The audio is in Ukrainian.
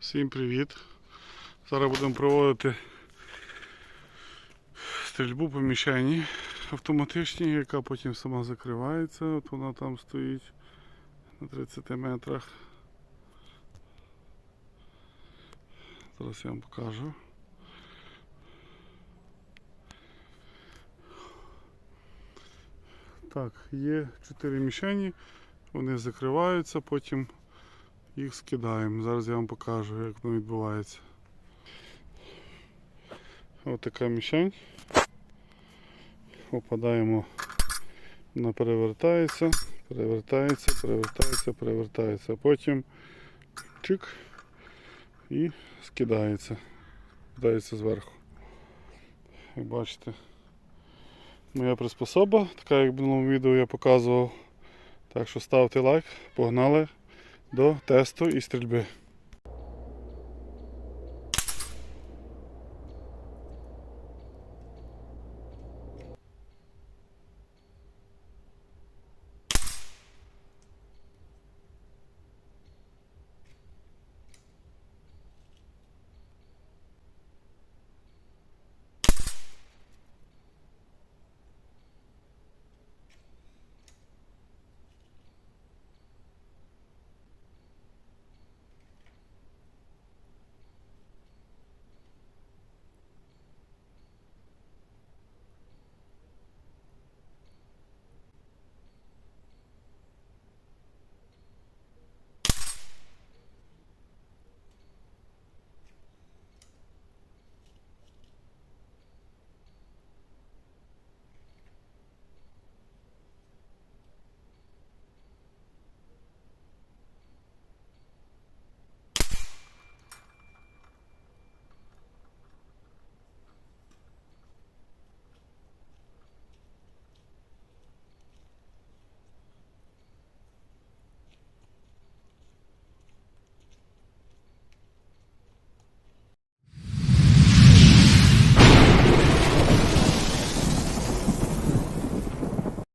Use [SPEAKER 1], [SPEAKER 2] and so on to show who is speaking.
[SPEAKER 1] Всім привіт! Зараз будемо проводити стрільбу по мішені автоматичній, яка потім сама закривається. От вона там стоїть на 30 метрах. Зараз я вам покажу. Так, є 4 мішені, вони закриваються, потім їх скидаємо. Зараз я вам покажу, як воно відбувається. Ось така мішень. Попадаємо, вона перевертається, перевертається, перевертається, перевертається. Потім чик і скидається. Скидається зверху. Як бачите, моя приспособа, така як в минулому відео я показував. Так що ставте лайк, погнали до тесту і стрільби.